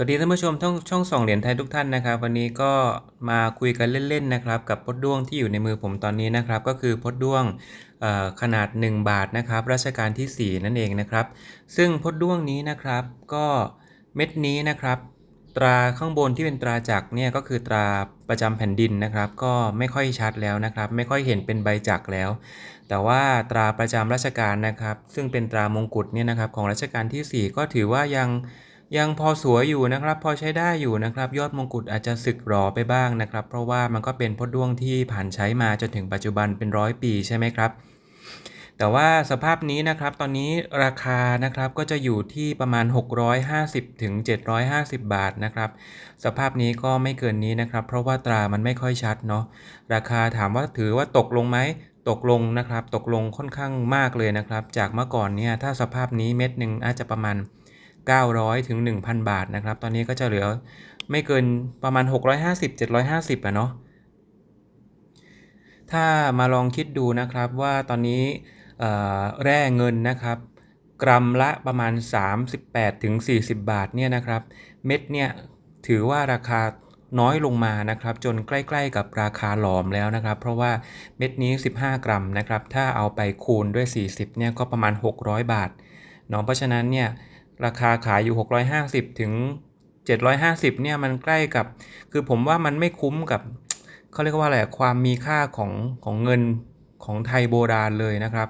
สวัสดีท่านผู้ชมช่องช่องสองเหรียญไทยทุกท่านนะครับ วันนี้ก็มาคุยกันเล่นๆนะครับ กับพดด้วงที่อยู่ในมือผมตอนนี้นะครับ ก็คือพดด้วงขนาด 1 บาทนะครับรัชกาลที่ 4 นั่นเองนะครับ ซึ่งพดด้วงนี้นะครับก็เม็ดนี้นะครับ ตราข้างบนที่เป็นตราจักรเนี่ยก็คือตราประจำแผ่นดินนะครับ ก็ไม่ค่อยชัดแล้วนะครับ ไม่ค่อยเห็นเป็นใบจักรแล้ว แต่ว่าตราประจำราชการนะครับ ซึ่งเป็นตรามงกุฎเนี่ยนะครับของรัชกาลที่ 4 ก็ถือว่ายัง ยังพอสวยอยู่นะครับ พอใช้ได้อยู่นะครับ ยอดมงกุฎอาจจะสึกหรอไปบ้างนะครับ เพราะว่ามันก็เป็นพดด้วงที่ผ่านใช้มาจนถึงปัจจุบันเป็นร้อยปีใช่ไหมครับ แต่ว่าสภาพนี้นะครับตอนนี้ราคานะครับก็จะอยู่ที่ประมาณ 650ถึง750 บาทนะครับ สภาพนี้ก็ไม่เกินนี้นะครับ เพราะว่าตรามันไม่ค่อยชัดเนาะราคาถามว่าถือว่าตกลงไหมตกลงนะครับ ตกลงค่อนข้างมากเลยนะครับ จากเมื่อก่อนเนี่ยถ้าสภาพนี้เม็ดหนึ่งอาจจะประมาณ 900 ถึง 1,000 บาทนะครับ ตอนนี้ก็จะเหลือไม่เกินประมาณ 650 750อะเนาะถ้ามาลองคิดดูนะครับว่าตอนนี้แร่เงินนะครับ กรัมละประมาณ 38ถึง40 บาทเนี่ยนะครับ เม็ดเนี่ยถือว่าราคาน้อยลงมานะครับ จนใกล้ๆกับราคาหลอมแล้วนะครับ เพราะว่าเม็ดนี้ 15 กรัมนะครับ ถ้าเอาไปคูณด้วย 40เนี่ยก็ประมาณ 600 บาทเนาะเพราะฉะนั้นเนี่ย ราคาขายอยู่ 650 ถึง 750 เนี่ยมันใกล้กับ คือผมว่ามันไม่คุ้มกับเขาเรียกว่าอะไรความมีค่าของของเงินของไทยโบราณเลยนะครับ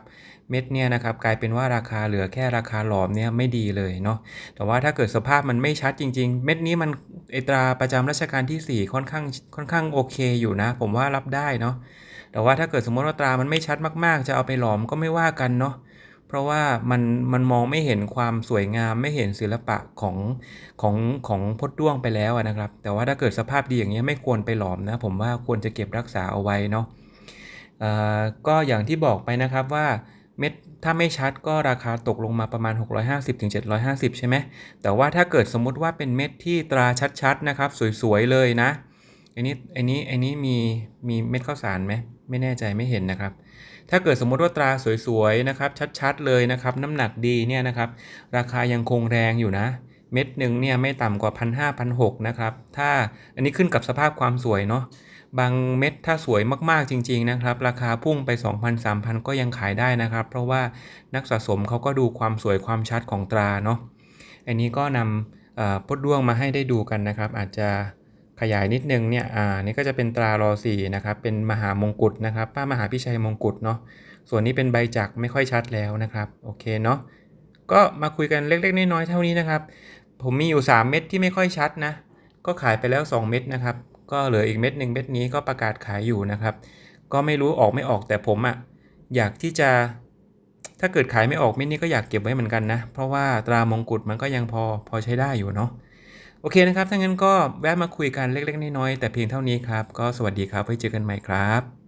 เม็ดเนี่ยนะครับกลายเป็นว่าราคาเหลือแค่ราคาหลอมเนี่ยไม่ดีเลยเนาะแต่ว่าถ้าเกิดสภาพมันไม่ชัดจริง ๆ เม็ดนี้มันไอตราประจำรัชกาลที่ 4 ค่อนข้างค่อนข้างโอเคอยู่นะ ผมว่ารับได้เนาะแต่ว่าถ้าเกิดสมมติว่าตรามันไม่ชัดมากๆ จะเอาไปหลอมก็ไม่ว่ากันเนาะ เพราะว่ามันมันมองไม่เห็นความสวยงามไม่เห็นศิลปะของของของพดด้วงไปแล้วนะครับ แต่ว่าถ้าเกิดสภาพดีอย่างเงี้ยไม่ควรไปหลอมนะ ผมว่าควรจะเก็บรักษาเอาไว้เนาะก็อย่างที่บอกไปนะครับว่าเม็ดถ้าไม่ชัดก็ราคาตกลงมาประมาณ 650ถึง750 ใช่ไหมแต่ว่าถ้าเกิดสมมุติว่าเป็นเม็ดที่ตราชัดๆนะครับ สวยๆเลยนะอันนี้อันนี้อันนี้มีมีเม็ดข้าวสารไหม ไม่แน่ใจไม่เห็นนะครับ ถ้าเกิดสมมติว่าตราสวยๆนะครับ ชัดๆเลยนะครับ น้ำหนักดีเนี่ยนะครับ ราคายังคงแรงอยู่นะ เม็ดหนึ่งเนี่ยไม่ต่ำกว่าพันห้าพันหกนะครับ ถ้าอันนี้ขึ้นกับสภาพความสวยเนาะบางเม็ดถ้าสวยมากๆจริง ๆนะครับ ราคาพุ่งไป 2,000 3,000 ก็ยังขายได้นะครับ เพราะว่านักสะสมเขาก็ดูความสวยความชัดของตราเนาะอันนี้ก็นำพดด้วงมาให้ได้ดูกันนะครับ อาจจะ ขยายนิดนึงเนี่ย อ่า นี่ก็จะเป็นตรารอสี่นะครับ เป็นมหามงกุฎนะครับ ป้ามหาพิชัยมงกุฎเนาะ ส่วนนี้เป็นใบจักไม่ค่อยชัดแล้วนะครับ โอเคเนาะ ก็มาคุยกันเล็กๆน้อยๆเท่านี้นะครับ ผมมีอยู่ 3 เม็ดที่ไม่ค่อยชัดนะ ก็ขายไปแล้ว 2 เม็ดนะครับ ก็เหลืออีกเม็ดหนึ่งเม็ดนี้ก็ประกาศขายอยู่นะครับ ก็ไม่รู้ออกไม่ออกแต่ผมอะอยากที่จะ ถ้าเกิดขายไม่ออกเม็ดนี้ก็อยากเก็บไว้เหมือนกันนะ เพราะว่าตรามงกุฎมันก็ยังพอพอใช้ได้อยู่เนาะ อเคนะครับ ถ้างั้นก็แวะมาคุยกันเล็ก ๆ น้อยๆแต่เพียงเท่านี้ครับ ก็สวัสดีครับ ไว้เจอกันใหม่ครับ